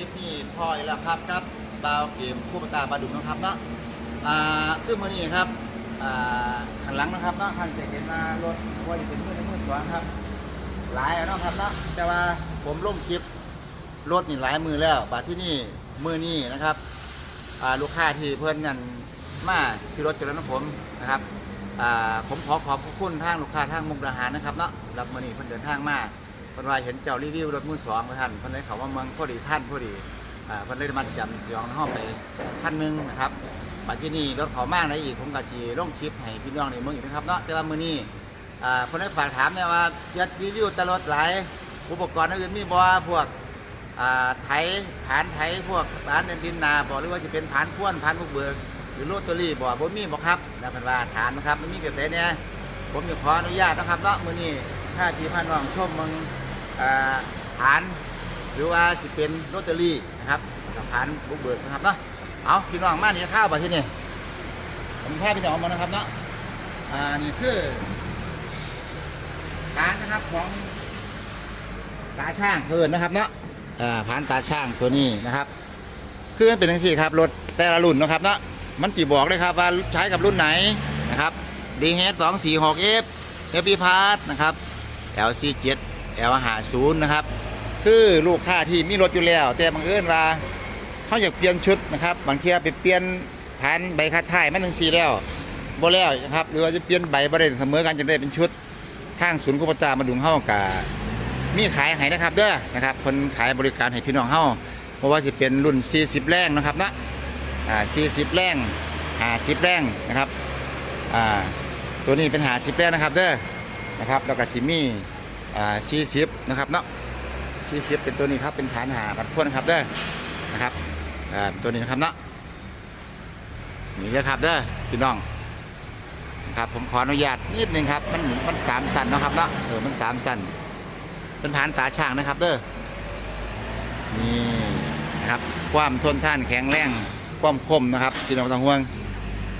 ลิปนี้พออีกแล้วครับครับดาวเกมคู่ปตาบาดุกนะครับเนาะอ่าคือมือนี้ครับอ่าข้างหลังนะครับเนาะท่านจะเห็นมารถว่าจะเป็นมือในมือสองครับ หลายเนาะครับเนาะแต่ว่าผมลงคลิปรถนี่หลายมือแล้วบาดที่นี่มือนี้นะครับอ่าลูกค้าที่เพื่อนกันมาซื้อรถจากรถของผมนะครับอ่าผมขอขอบคุณทางลูกค้าทางมุกดาหารนะครับเนาะรับมือนี้เพิ่นเดินทางมา เพิ่นว่าเห็นเจ้ารีวิวรถมือสองท่านเพิ่นเลยเขาว่าเมืองพอดีท่านพอดีอ่าเพิ่นเลยมาจำยองห้องไปท่านหนึงนะครับบัดที่นี่รถเขามากเลยอีกผมก็ชีลงคลิปให้พี่น้องในเมืองอีกนะครับเนาะแต่ว่ามือนี้อ่าคนได้ฝากถามเนี่ยว่ายัดรีวิวตลอดหลายอุปกรณ์อื่นมีบ่พวกอ่าไถผานไถพวกผานดินนาบ่หรือว่าจะเป็นผานพ่วนผานบุกเบิกหรือโรตเตอรี่บ่บ่มีบ่ครับนะเพิ่นว่าถามนะครับมันมีแบบไหนเนี่ยผมจะขออนุญาตนะครับเนาะมื้อนี้ถ้าพี่พี่น้องชมมึงอ่า ผ่านหรือว่าสิเป็นโรตเตอรี่นะครับกับผ่านบุกเบิกนะครับเนาะเอาพี่น้องมาเนี่ยข้าวไปที่นี่ผมแพ้พี่น้องมานะครับเนาะอ่านี่คือผ่านนะครับของตาช่างเพิ่นนะครับเนาะอ่าผ่านตาช่างตัวนี้นะครับคือมันเป็นทั้งสี่ครับรถแต่ละรุ่นนะครับเนาะมันสีบอกเลยครับว่าใช้กับรุ่นไหนนะครับดีเฮดสองสี่หกเอฟเอฟพีพาร์ทนะครับ LC7 L หาศูนย์นะครับ คือลูกค้าที่มีรถอยู่แล้ว แต่บังเอิญว่าเขาอยากเปลี่ยนชุดนะครับบางทีไปเปลี่ยนพันใบคาท่ายมันหนึ่งสีแล้วบแล้วนะครับหรือว่าจะเปลี่ยนใบบริเวณเสมอกันจะได้เป็นชุดทางศูนย์กุปตามาดุงเฮากัามีขายให้นะครับเด้อนะครับคนขายบริการให้พี่น้องเข้าเพราะว่าจะเป็นรุ่น 40 แรงนะครับนะอ่า40 แรง50แรงนะครับอ่าตัวนี้เป็นหาสิบแรงนะครับเด้อนะครับแล้วก็สิมี อ่า40นะครับเนาะ40เป็นตัวนี้ครับเป็นฐานหาปัดพ่นครับเด้อนะครับอ่าตัวนี้นะครับเนาะนี่เด้อครับเด้อพี่น้องครับผมขออนุญาตนิดนึงครับมันมันสามสันนะครับเนาะเออมันสามสันเป็นผานตาช่างนะครับเด้อนี่นะครับความทนทานแข็งแรงความคมนะครับที่เราต้องห่วง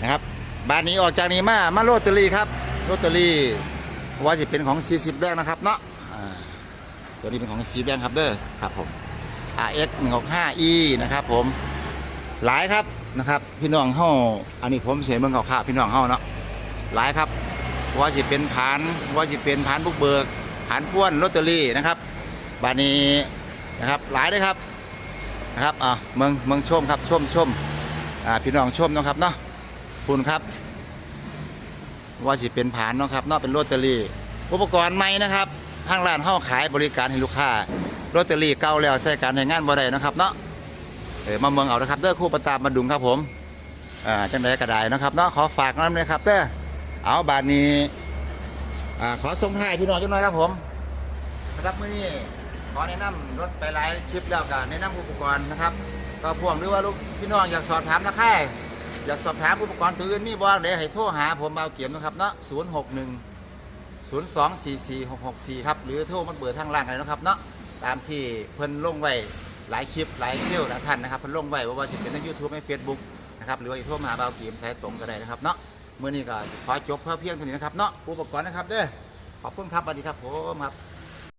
นะครับบ้านนี้ออกจากนี้มามาโรตเตอรี่ครับโรตเตอรี่ ว่าจะเป็นของ 40 แดงนะครับเนาะอ่าตัวนี้เป็นของสีแดงครับเด้อครับผม RX 165E นะครับผมหลายครับนะครับพี่น้องเฮาอันนี้ผมเสียเมืองข่าวๆพี่น้องเฮาเนาะหลายครับว่าจะเป็นผานว่าจะเป็นผานบุกเบิกผานพ่วนลอตเตอรี่นะครับบานี้นะครับหลายเลยครับนะครับอ่าเมืองเมืองชมครับชมชมอ่าพี่น้องชมเนาะครับเนาะคุณครับ ว่าจะเป็นผานเนาะครับเนาะเป็นลอตเตอรี่อุปกรณ์ใหม่นะครับทางร้านเฮาขายบริการให้ลูกค้าลอตเตอรี่เก่าแล้วใช้การให้งานบ่ได้นะครับเนาะเออมาเมืองเอานะครับเด้อคู่ประตามมาดุงครับผมอ่าจังไดก็ได้นะครับเนาะขอฝากน้ำเลยครับเด้อเอาบาทนี้อ่าขอส่งท้ายพี่น้องจังหน่อยครับผมครับมื้อนี้ขอแนะนำรถไปหลายคลิปแล้วกันแนะนำอุปกรณ์นะครับก็พวกหรือว่าลูกพี่น้องอยากสอบถามราคา อยากสอบถามอุปกรณ์ตัวอื่นมีบ่เดี๋ยวให้โทรหาผมเอาเกียมนะครับเนาะ061 0244664ครับ หรือโทรมาเบอร์ทางล่างเลยนะครับเนาะตามที่เพิ่นลงไว้หลายคลิปหลายเที่ยวหลายท่านนะครับเพิ่นลงไว้ว่าว่าจะเป็นใน YouTube ใน Facebook นะครับหรือว่าจะโทรมาหาเบาเกียมสายตรงก็ได้นะครับเนาะเมื่อนี้ก็ขอจบเพื่อเพียงเท่านี้นะครับเนาะอุปกรณ์นะครับเด้อขอบคุณครับสวัสดีครับผมครับ